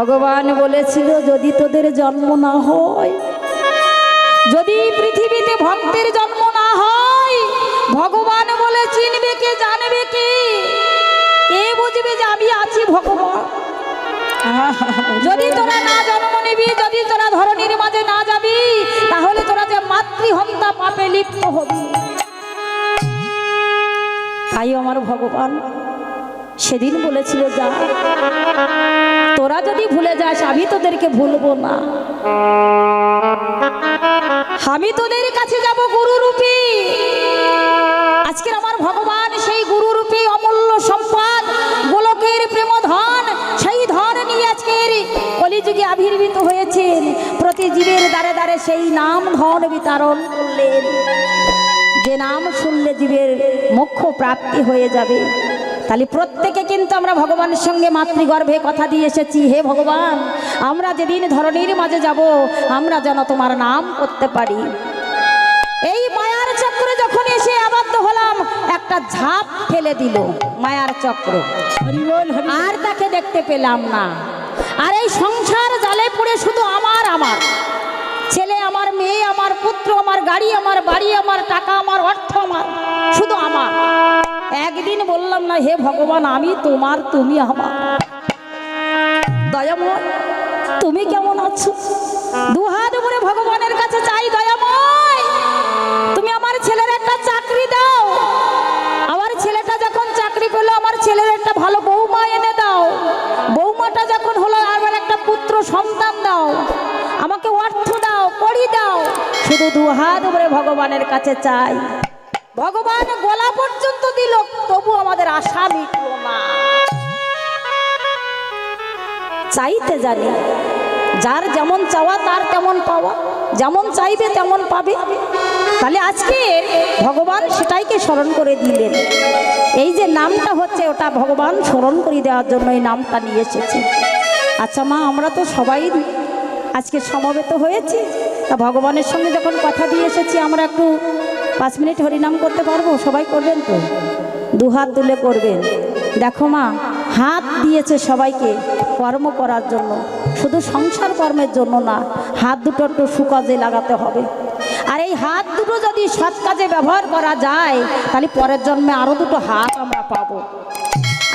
ভগবান বলেছিল, যদি তোদের জন্ম না হয়, যদি পৃথিবীতে ভক্তের জন্ম না হয়, ভগবান বলে চিনবে কে, জানবে কে? কে বুঝবে যে আমি আছি ভগবান? যদি তোরা না জন্ম নিবি, যদি তোরা ধরনীর মাঝে না যাবি, তাহলে তোরা যে মাতৃহত্যা পাপে লিপ্ত হবি। তাই আমার ভগবান সেদিন বলেছিল, যা। তোরা যদি ভুলে যাস, আমি তোদেরকে ভুলবো না। আমি তোদের কাছে যাব গুরু রূপী আজকের আমার ভগবান সেই গুরু রূপী অমূল্য সম্পদ, গোলকের প্রেম ধন সেই ধন নিয়ে আজকের কলিযুগে আবির্ভূত হয়েছেন। প্রতি জীবের দ্বারে দ্বারে সেই নাম ধন বিতরণ করলেন। যে নাম শুনলে জীবের মোক্ষ প্রাপ্তি হয়ে যাবে। তাহলে প্রত্যেকে কিন্তু আমরা ভগবানের সঙ্গে মাতৃগর্ভে কথা দিয়ে এসেছি। হে ভগবান, আমরা যেদিন ধরনীর মাঝে যাব, আমরা যেন তোমার নাম করতে পারি। এই মায়ার চক্রে যখন এসে আবদ্ধ হলাম, একটা ঝাঁপ ফেলে দিল মায়ার চক্র। আর তাকে দেখতে পেলাম না। আর এই সংসার জালে পড়ে শুধু আমার আমার। ছেলে আমার, মেয়ে আমার, পুত্র আমার, গাড়ি আমার, বাড়ি আমার, টাকা আমার, অর্থ আমার, শুধু আমার। একদিন বললাম না, হে ভগবান, আমি তোমার, তুমি আমার। দয়াময়, তুমি কেমন আছো? দুহাত উপরে ভগবানের কাছে চাই দয়াময়। তুমি আমার ছেলের একটা চাকরি দাও। আমার ছেলেটা যখন চাকরি পেল, আমার ছেলের একটা ভালো বৌমা এনে দাও। বৌমাটা যখন হলো আমার একটা পুত্র সন্তান দাও আমাকে অর্থ দাও করি দাও শুধু দু হাত উপরে ভগবানের কাছে চাই। ভগবান গলা পর্যন্ত দিল, তবু আমাদের আশা মিটলো না। চাইতে জানি, যার যেমন চাওয়া তার তেমন পাওয়া, যেমন চাইবে তেমন পাবে। তাহলে আজকে ভগবান সেটাইকে স্মরণ করে দিলেন। এই যে নামটা হচ্ছে, ওটা ভগবান স্মরণ করে দেওয়ার জন্য এই নামটা নিয়ে এসেছে। আচ্ছা মা, আমরা তো সবাই আজকে সমবেত হয়েছি। ভগবানের সঙ্গে যখন কথা দিয়ে এসেছি, আমরা একটু পাঁচ মিনিট হরিনাম করতে পারব? সবাই করবেন তো? দু হাত তুলে করবেন। দেখো মা, হাত দিয়েছে সবাইকে কর্ম করার জন্য। শুধু সংসার কর্মের জন্য না, হাত দুটো একটু সুকাজে লাগাতে হবে। আর এই হাত দুটো যদি সৎ কাজে ব্যবহার করা যায়, তাহলে পরের জন্মে আরও দুটো হাত আমরা পাবো।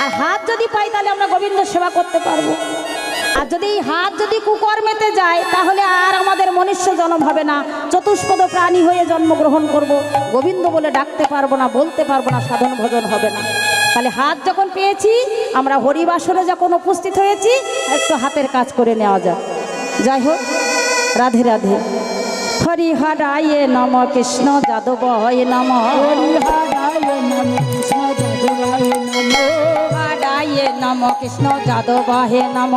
আর হাত যদি পাই, তাহলে আমরা গোবিন্দ সেবা করতে পারব। আর যদি হাত যদি কুকর্মেতে যায়, তাহলে আর আমাদের মনুষ্য জন্ম হবে না। চতুষ্পদ প্রাণী হয়ে জন্মগ্রহণ করব। গোবিন্দ বলে ডাকতে পারব না, বলতে পারব না, সাধন ভজন হবে না। তাহলে হাত যখন পেয়েছি, আমরা হরিবাসরে যখন উপস্থিত হয়েছি, একটু হাতের কাজ করে নেওয়া যাক। যাই হোক, রাধে রাধে। হরি হরায়ে নম কৃষ্ণ যাদব হয় নম। হরায়ে নম কৃষ্ণ যাদব হে নম।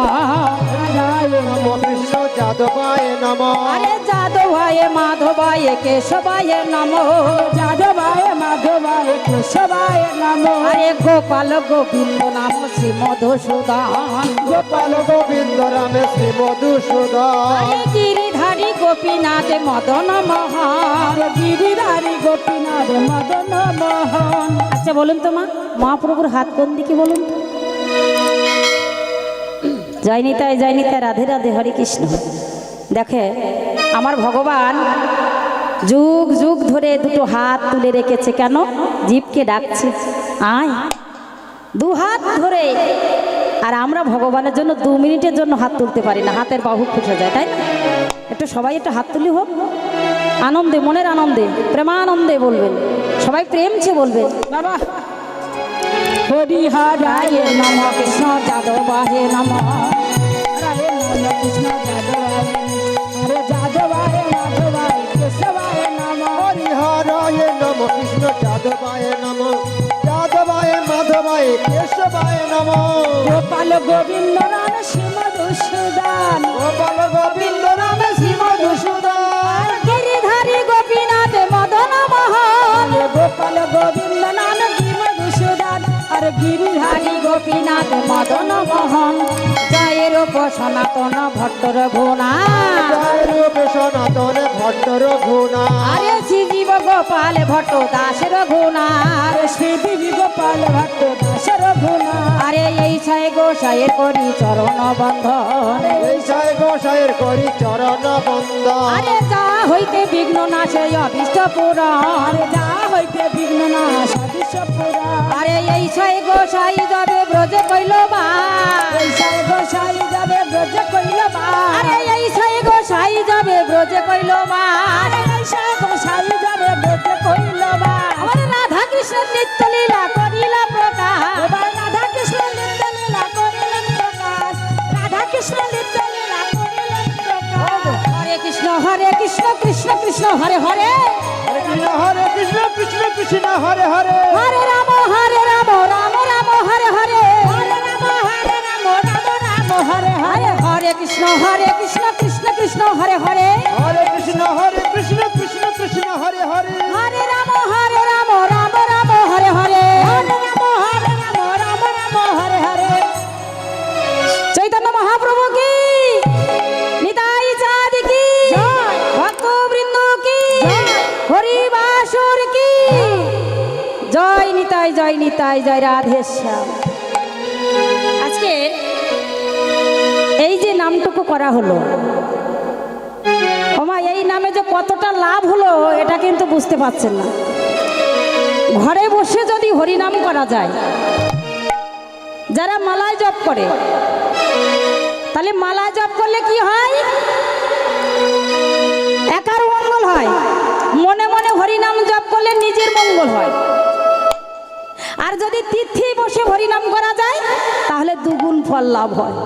কৃষ্ণ যাদবায় নম। আরে যাদবায় মাধবায় কেশবায় নম। যাদবায় মাধবায় কেশবায় নম। আরে গোপাল গোবিন্দ নাম শ্রী মধুসূদন। গোপাল গোবিন্দ রামে শ্রী মধুসূদন। গিরিধারী গোপীনাথ মদন মোহন। গিরিধারী গোপীনাথ মদন মোহন। আচ্ছা বলুন তো মা মহাপ্রভুর হাত কোন দিকে বলুন তো? জয় নিতাই জয় নিতাই রাধে রাধে, হরে কৃষ্ণ। দেখে, আমার ভগবান যুগ যুগ ধরে দুটো হাত তুলে রেখেছে। কেন? জীবকে ডাকছে। আয়। দু হাত ধরে। আর আমরা ভগবানের জন্য দু মিনিটের জন্য হাত তুলতে পারি না। হাতের বাহু ফুটে যায়, তাই একটু সবাই একটু হাত তুলি হোক। আনন্দে, মনের আনন্দে, প্রেমানন্দে বলবেন। সবাই প্রেমছে বলবেন। বাবা। হরিহরায় নম কৃষ্ণ যাদবাহে নম। যাদবায় নম যাদবায় মাধবায় কেশবায় নম। গোপাল গোবিন্দ নাম শ্রীমধুসূদন। গোপাল গোবিন্দ রামে শ্রী মধুসূদন গিরিধারী গোপীনাথ মদন মোহন গোপাল গোবিন্দ নাম মধুসূদন আর গিরিধারী গোপীনাথ মদন মোহন সনাতন ভট্টর গুণা জয় রূপ সনাতন ভট্টর গুণা আরে গো গোপাল ভট্ট দাস রঘুনাথ শ্রী দেবী গোপাল ভট্ট দাস রঘুনাথ আরে এই ছয় গোসাইয়ের করি চরণ বন্ধন। এই সাই গোসাইয়ের করি চরণ বন্দন আরে যা হইতে বিঘ্ন নাশে অভিষ্ট পুরাণ। আরে যা হইতে বিঘ্ন না সদৃশ পুরা আরে এই ছয় গোসাই যাবে ব্রজে কইল বা গোসাই যাবে ব্রজে কইল পয়সায় গোসাই যাবে ব্রজ কইল বা আমার রাধা কৃষ্ণ নিত্য লীলা করিলা প্রকাশ। রাধা কৃষ্ণ নিত্য লীলা করিলেন প্রকাশ। রাধা কৃষ্ণ নিত্য লীলা করিলেন প্রকাশ। হরে কৃষ্ণ হরে কৃষ্ণ কৃষ্ণ কৃষ্ণ হরে হরে। হরে কৃষ্ণ হরে কৃষ্ণ কৃষ্ণ কৃষ্ণ হরে হরে। হরে রাম হরে রাম রাম রাম হরে হরে। হরে রাম হরে রাম রাম রাম হরে। হরে হরে কৃষ্ণ হরে কৃষ্ণ কৃষ্ণ কৃষ্ণ হরে হরে। হরে কৃষ্ণ হরে কৃষ্ণ কৃষ্ণ কৃষ্ণ হরে হরে। হরে রাম হরে রাম রাম রাম হরে হরে। হরে রাম হরে রাম রাম রাম হরে হরে। চৈতন্য মহাপ্রভু কি? নিতাই চাঁদ কি? ভক্ত বৃন্দ কি? হরিবাসুর কি? জয় নিতাই জয় নিতাই জয় রাধেশ্যাম নামটুকু করা হলো। ওমা, এই নামে যে কতটা লাভ হলো, এটা কিন্তু বুঝতে পারছেন না। ঘরে বসে যদি হরিনাম করা যায়, যারা মালায় জপ করে, তাহলে মালায় জপ করলে কি হয়? একার মঙ্গল হয়। মনে মনে হরিনাম জপ করলে নিজের মঙ্গল হয়। আর যদি তিথি বসে হরিনাম করা যায়, তাহলে দুগুণ ফল লাভ হয়।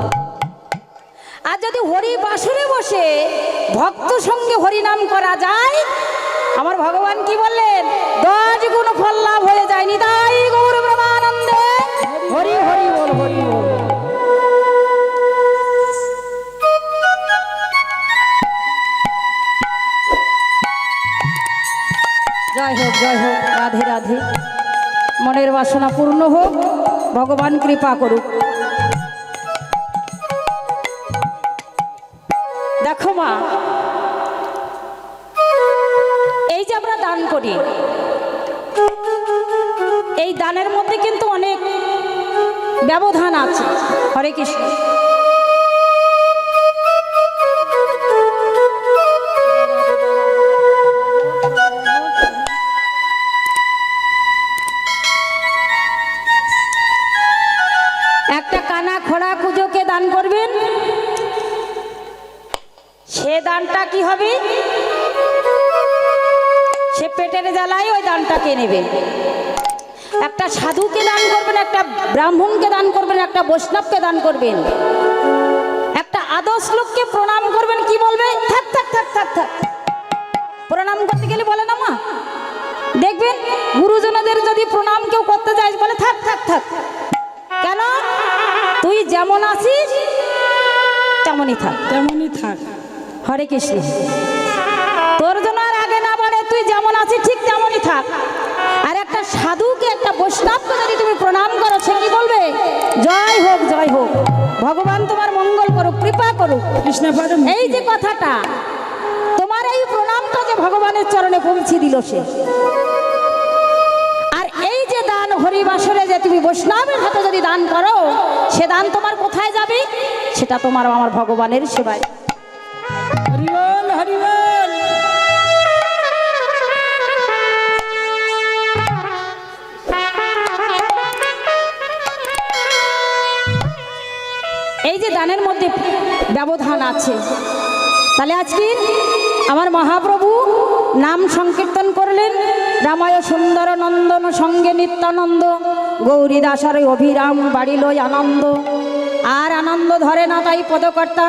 আর যদি হরি বাসরে বসে ভক্ত সঙ্গে হরিনাম করা যায়, আমার ভগবান কি বললেন? দশ গুণ ফল লাভ হয়ে যায় নিতাই গৌর ব্রহ্মানন্দে। হরি হরি বল, হরি জয় হোক জয় হোক, রাধে রাধে। মনের বাসনা পূর্ণ হোক, ভগবান কৃপা করুক। ব্যবধান আছে। হরে কৃষ্ণ। বৈষ্ণবকে দান করবেন। একটা আদর্শ লোককে প্রণাম করবেন কি বলবে? থাক থাক থাক থাক থাক। প্রণাম করতে গেলে বলে না মা? দেখবেন গুরুজনদের যদি প্রণাম কেউ করতে যায় বলে থাক থাক থাক। কেন? তুই যেমন আছিস তেমনই থাক। তেমনই থাক। হরে কৃষ্ণ। তোর জন্য আর আগে না বলে তুই যেমন আছিস ঠিক তেমনই থাক। আর একটা সাধুকে একটা বৈষ্ণবকে যদি তুমি প্রণাম করো সে কি বলবে? জয় হোক জয় হোক। ভগবান তোমার মঙ্গল করুক কৃপা করুক। এই যে কথাটা তোমার এই প্রণামটা যে ভগবানের চরণে পৌঁছে দিল সে। আর এই যে দান হরিবাসরে যে তুমি বৈষ্ণবের হাতে যদি দান করো সে দান তোমার কোথায় যাবে? সেটা তোমার আমার ভগবানের সেবায়। যে দানের মধ্যে ব্যবধান আছে। তাহলে আজকে আমার মহাপ্রভু নাম সংকীর্তন করলেন, রামায় সুন্দর নন্দন সঙ্গে নিত্যানন্দ গৌরী দাসার অভিরাম বাড়ি বাড়িল আনন্দ। আর আনন্দ ধরে না তাই পদকর্তা,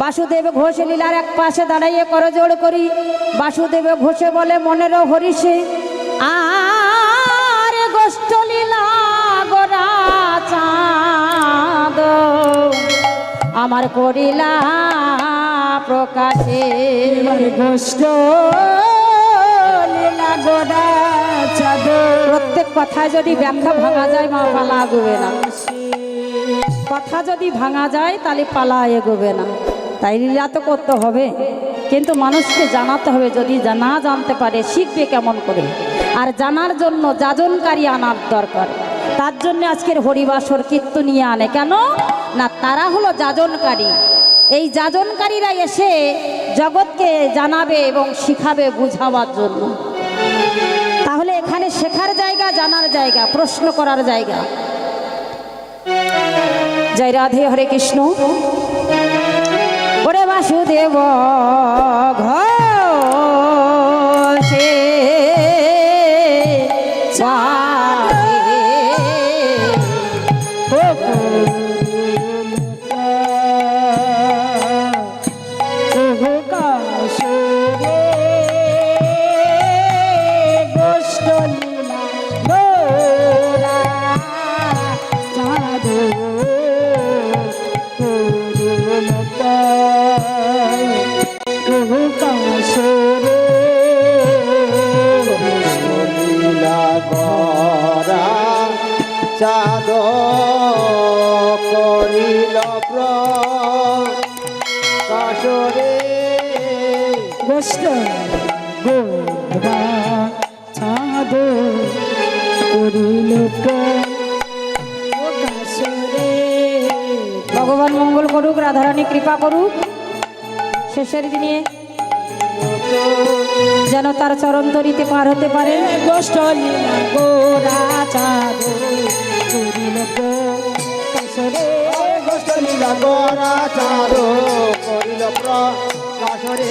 বাসুদেব ঘোষ লীলার এক পাশে দাঁড়াইয়ে করজোড় করি। বাসুদেব ঘোষে বলে, মনেরও হরিষে আর আমার করিলা প্রকাশে। গোষ্ঠ লীলা গোড়া প্রত্যেক কথায় যদি ব্যাখ্যা ভাঙা যায় মা পালা এগোবে না। কথা যদি ভাঙা যায় তাহলে পালা এগোবে না। তাই লীলা তো করতে হবে। কিন্তু মানুষকে জানাতে হবে যদি না জানতে পারে শিখবে কেমন করে? আর জানার জন্য যাজনকারী আনার দরকার। তার জন্য আজকের হরিবাসর কীর্তনিয়ে আনে। কেন? না, তারা হলো যাজনকারী। এই যাজনকারীরা এসে জগৎকে জানাবে এবং শিখাবে বুঝাবার জন্য। তাহলে এখানে শেখার জায়গা, জানার জায়গা, প্রশ্ন করার জায়গা। জয় রাধে হরে কৃষ্ণ। ওরে বাসুদেব ঘোষে ছাদ করিল ভগবান মঙ্গল করুক রাধারানী কৃপা করুক। শেষের দিনে যেন তার চরণ তরিতে পার হতে পারে। গোষ্ঠ লীলা গোরা চাঁদ করিল গোষ্ঠ লীলা গরা চাঁদ করিল প্রকাশরে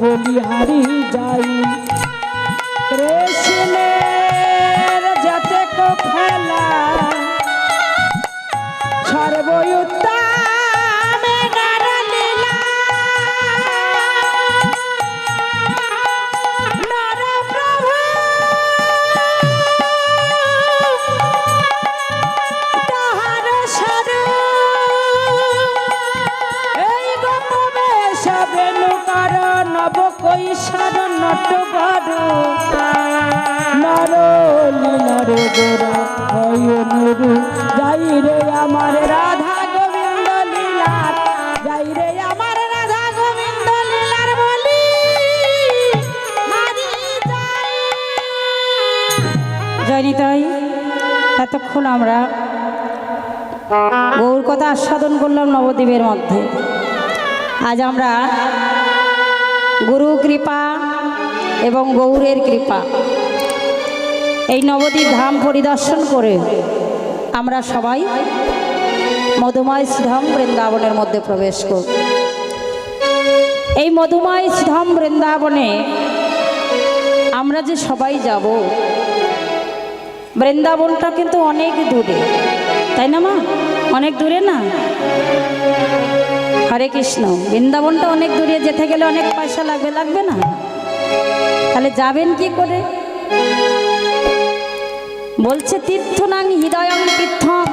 লীলার বলি হারি জয়নিতাই এতক্ষণ আমরা গৌর কথা আস্বাদন করলাম নবদ্বীপের মধ্যে। আজ আমরা গুরু কৃপা এবং গৌরের কৃপা। এই নবদ্বীপ ধাম পরিদর্শন করে আমরা সবাই মধুময় শ্রীধাম বৃন্দাবনের মধ্যে প্রবেশ করব এই মধুময় শ্রীধাম বৃন্দাবনে আমরা যে সবাই যাব বৃন্দাবনটা কিন্তু অনেক দূরে। তাই না মা? অনেক দূরে না? হরে কৃষ্ণ। বৃন্দাবনটা অনেক দূরে, যেতে গেলে অনেক পয়সা লাগবে লাগবে না? তাহলে যাবেন কি করে? বলছে তীর্থ নাং হৃদয়ং তীর্থম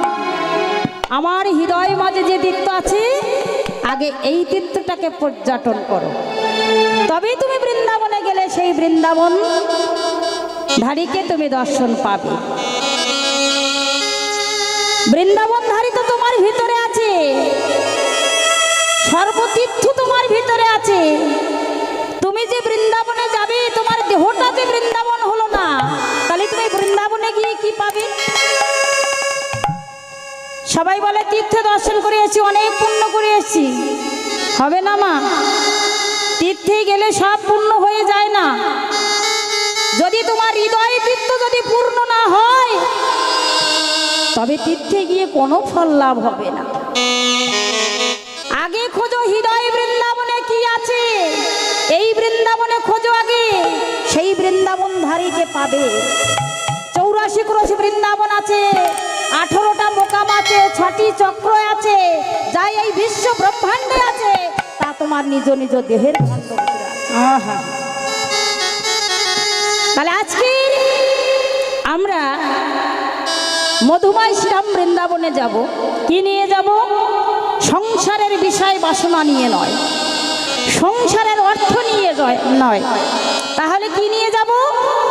আমার হৃদয় মাঝে যে তীর্থ আছে, আগে এই তীর্থটাকে পর্যটন করো। তবেই তুমি বৃন্দাবনে গেলে সেই বৃন্দাবন ধারীকে তুমি দর্শন পাবে। বৃন্দাবন ধারী তো তোমার ভিতরে আছে। সর্বতীর্থ তোমার ভিতরে আছে। তুমি যে বৃন্দাবনে যাবে, তোমার দেহটা যে বৃন্দাবন হলো না, তাহলে তুমি বৃন্দাবনে গিয়ে কি পাবে? সবাই বলে, তীর্থে দর্শন করে এসেছি, অনেক পুণ্য করে এসেছি। হবে না মা? তীর্থে গেলে সব পূর্ণ হয়ে যায় না। যদি তোমার হৃদয় তীর্থ যদি পূর্ণ না হয়, তবে তীর্থে গিয়ে কোনো ফল লাভ হবে না। আগে খোঁজো হৃদয় বৃন্দাবনে কি আছে। এই বৃন্দাবনে খোঁজো আগে, সেই বৃন্দাবন ধারীকে পাবে। চৌরাশি ক্রোশ বৃন্দাবন আছে, আঠারোটা মোকাম আছে, ছটি চক্র আছে, যাই এই বিশ্ব ব্রহ্মাণ্ডে আছে, তা তোমার নিজ নিজ দেহের আহা। তাহলে আজকে আমরা মধুমাই শ্রীরাম বৃন্দাবনে যাব। কি নিয়ে যাব? সংসারের বিষয় বাসনা নিয়ে নয়। সংসারের অর্থ নিয়ে নয়। তাহলে কি নিয়ে যাব?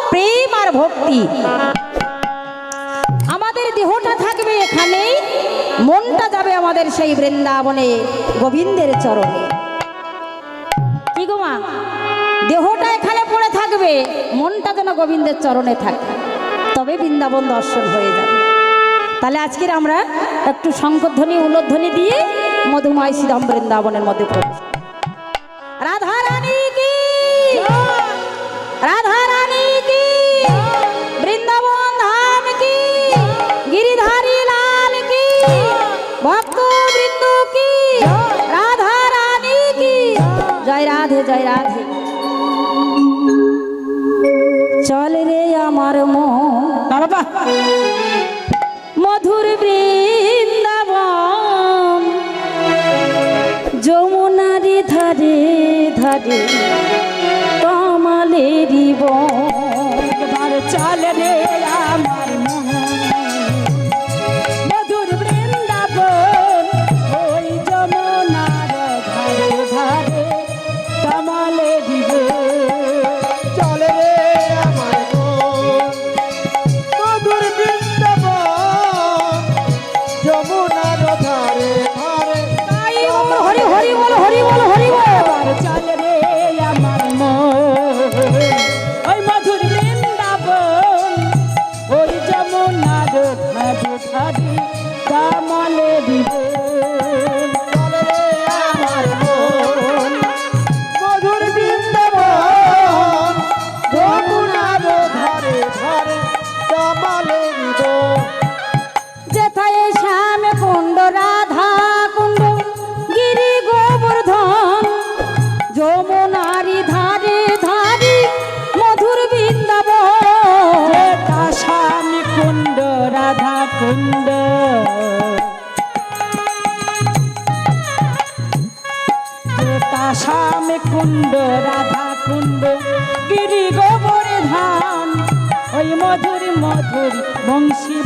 প্রেম আর ভক্তি। আমাদের দেহটা থাকবে এখানেই, মনটা যাবে আমাদের সেই বৃন্দাবনে গোবিন্দের চরণে। থাকবে মনটা যেন গোবিন্দের চরণে থাকে, তবে বৃন্দাবন দর্শন হয়ে যাবে। তাহলে আজকের আমরা একটু শঙ্করধ্বনি, উলধ্বনি দিয়ে মধুময় শ্রীরাম বৃন্দাবনের মধ্যে প্রবেশ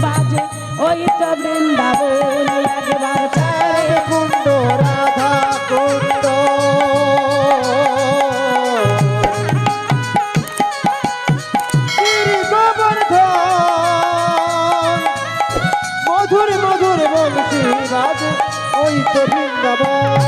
বাজে, ওই তো বৃন্দাবন একবার চাই। কুণ্ড রাধা কুণ্ড। মধুর মধুর বংশী বাজে ওই তো বৃন্দাবন।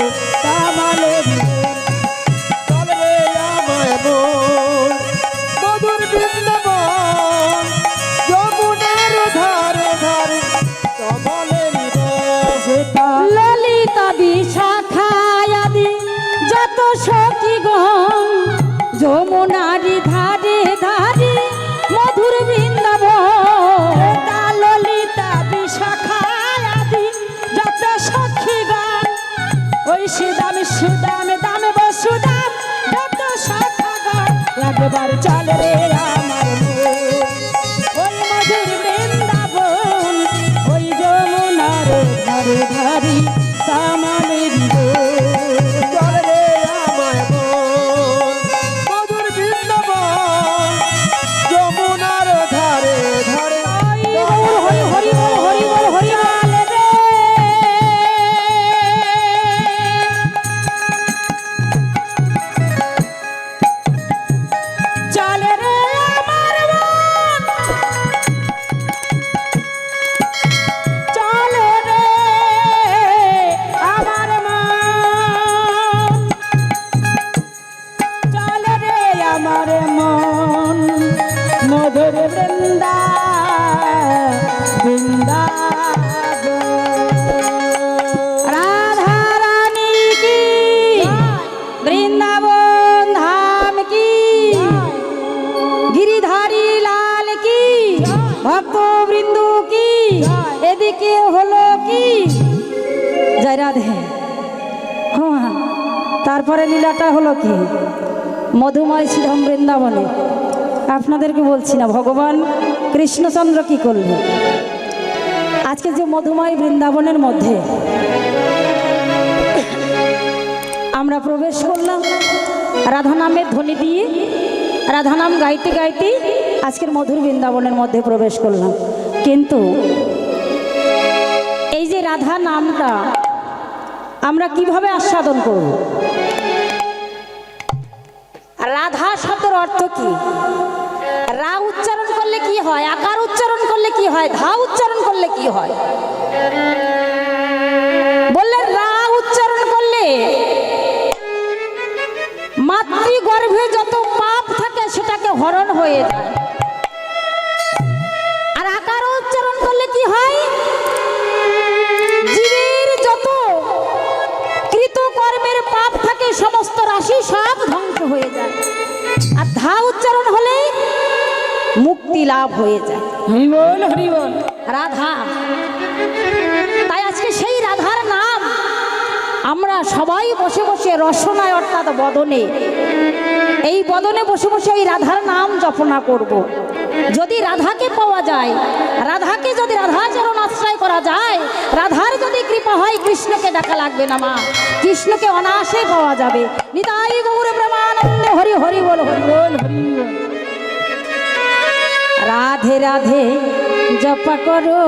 Thank you. আপনাদেরকে বলছি না, ভগবান কৃষ্ণচন্দ্র কি করলেন আজকে যে মধুময় বৃন্দাবনের মধ্যে আমরা প্রবেশ করলাম রাধা নামের ধ্বনি দিয়ে রাধা নাম গাইতে গাইতে আজকের মধুর বৃন্দাবনের মধ্যে প্রবেশ করলাম। কিন্তু এই যে রাধা নামটা আমরা কীভাবে আস্বাদন করব? রাধা শব্দের অর্থ কি? রা উচ্চারণ করলে কি হয়? আকার উচ্চারণ করলে কি হয়? ধা উচ্চারণ করলে কি হয়? বললেন রা উচ্চারণ করলে মাতৃগর্ভে যত পাপ থাকে সেটাকে হরণ হয়ে যায়। আর আকার উচ্চারণ করলে কি হয়? জীবের যত কৃতকর্মের পাপ থাকে, সমস্ত রাশি সব ধ্বংস হয়ে যায়। আর ধা উচ্চারণ হলে মুক্তি লাভ হয়ে যায়। হরিবল হরিবল। রাধা। তাই আজকে সেই রাধার নাম আমরা সবাই বসে বসে রসনায় অর্থাৎ বদনে এই বদনে বসে বসে ওই রাধার নাম জপনা করব। যদি রাধাকে পাওয়া যায় রাধাকে যদি রাধাচরণ আশ্রয় করা যায় রাধার যদি কৃপা হয় কৃষ্ণকে ডাকা লাগবে না মা। কৃষ্ণকে অনায়াসে পাওয়া যাবে। নিতাই গৌরে প্রেমানন্দে হরি হরি বল হরি বল। হরি বল রাধে রাধে জপ করো।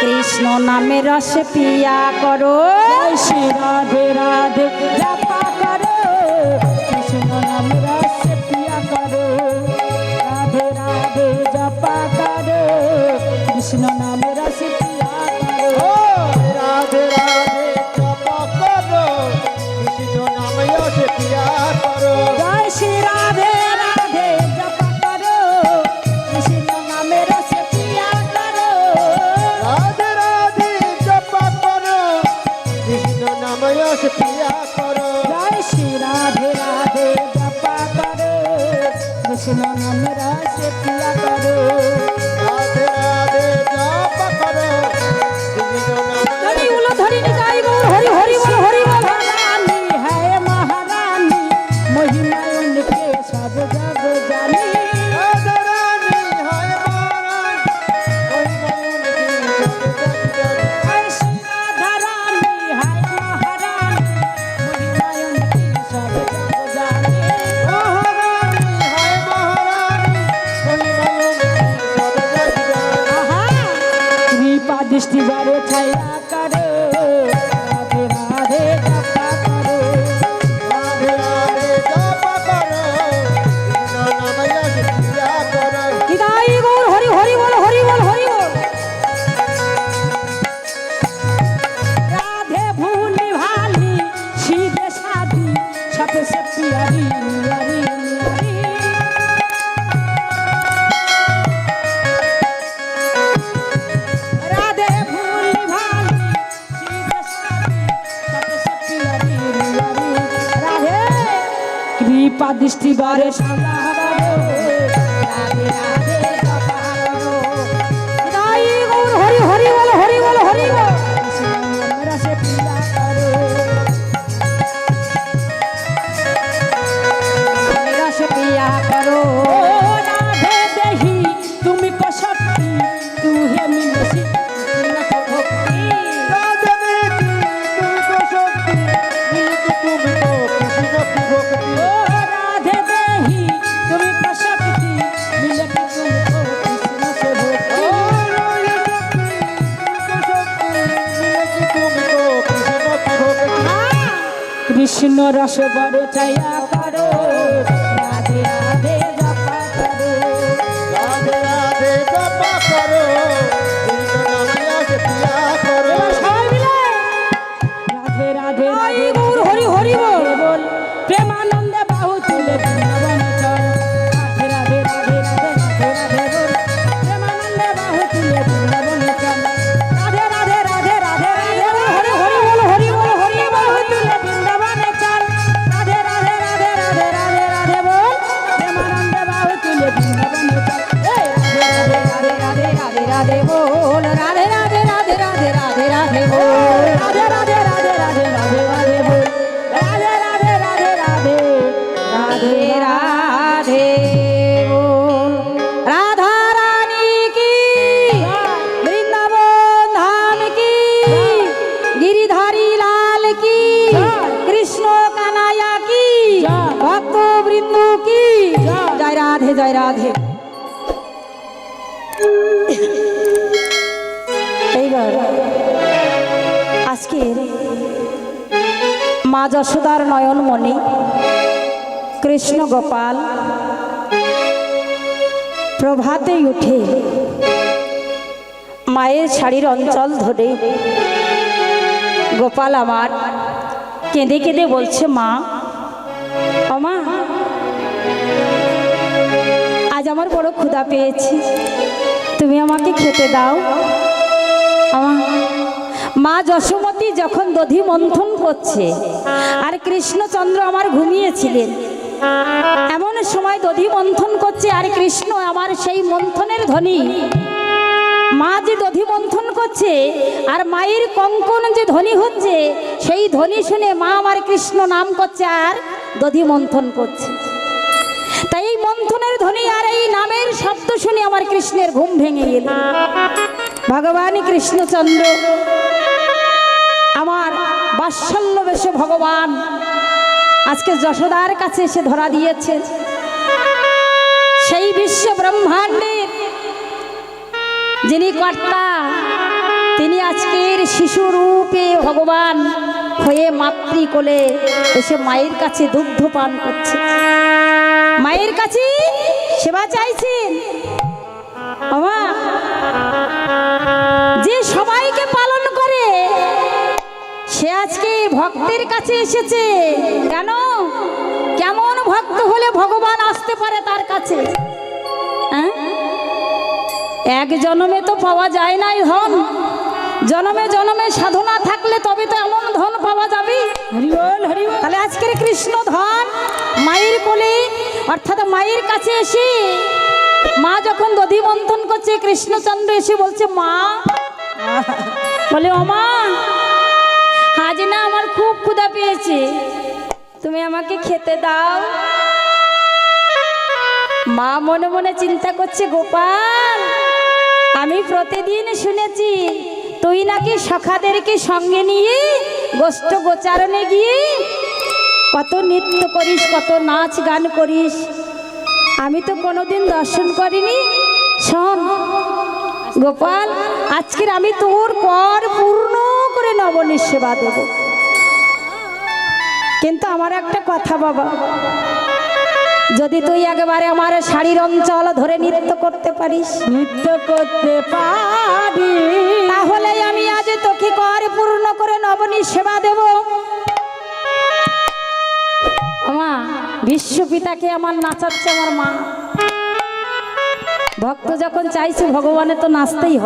কৃষ্ণ নামে রস পিয়া করো। শ্রী রাধে রাধে। জপা বৃষ্টি বারে ছায়া করে দৃষ্টি বারে আকাশ বড় চাই গোপাল। প্রভাতেই উঠে মায়ের শাড়ির অঞ্চল ধরে। গোপাল আমার কেঁদে কেঁদে বলছে, মা অমা আজ আমার বড় ক্ষুধা পেয়েছি। তুমি আমাকে খেতে দাও। মা যশোমতী যখন দধি মন্থন করছে, আর কৃষ্ণচন্দ্র আমার ঘুমিয়েছিলেন এমন সময় দধি মন্থন করছে, আর কৃষ্ণ আমার সেই মন্থনের ধ্বনি। মা যে দধি মন্থন করছে, আর মায়ের কঙ্কন যে ধ্বনি হচ্ছে, সেই ধ্বনি শুনে মা আমার কৃষ্ণ নাম করছে, আর দধি মন্থন করছে। তাই এই মন্থনের ধ্বনি আর এই নামের শব্দ শুনে আমার কৃষ্ণের ঘুম ভেঙে গেল। ভগবান কৃষ্ণচন্দ্র, আমার বাৎসল্য বেশে ভগবান আজকে যশোদার কাছে এসে ধরা দিয়েছে। সেই বিশ্ব ব্রহ্মাণ্ডের যিনি কর্তা, তিনি আজকের শিশু রূপে ভগবান হয়ে মাতৃকোলে এসে মায়ের কাছে দুগ্ধ পান করছে। মায়ের কাছে সেবা চাইছেন। আজকে ভক্তের কাছে এসেছে। কেন? কেমন ভক্ত হলে ভগবান আসতে পারে তার কাছে? হ্যাঁ? এক জনমে তো পাওয়া যায় নাই ধন। জনমে জনমে সাধনা থাকলে তবে তো এমন ধন পাওয়া যাবে। তাহলে আজকের কৃষ্ণ ধন মায়ের কোলে, অর্থাৎ মায়ের কাছে এসে মা যখন দধি মন্থন করছে, কৃষ্ণচন্দ্র এসে বলছে, মা। বলে, ও মা আজ না আমার খুব ক্ষুধা পেয়েছে। তুমি আমাকে খেতে দাও। মা মনে মনে চিন্তা করছে, গোপাল, আমি প্রতিদিন শুনেছি তুই নাকি সখাদেরকে সঙ্গে নিয়ে গোষ্ঠ গোচারণে গিয়ে কত নৃত্য করিস, কত নাচ গান করিস। আমি তো কোনোদিন দর্শন করিনি। শোন, গোপাল, আজকের আমি তোর কর পূর্ণ করে নবনীর সেবা দেব। কিন্তু আমার একটা কথা বাবা যদি তুই একেবারে আমার শাড়ির অঞ্চল ধরে নৃত্য করতে পারিস নৃত্য করতে পারি। তাহলে আমি আজ তোকে কর পূর্ণ করে নবনী সেবা দেব। মা বিশ্বপিতাকে আমার নাচাচ্ছে আমার মা। ভক্ত যখন চাইছে ভগবানের তো নাচতেই হবে।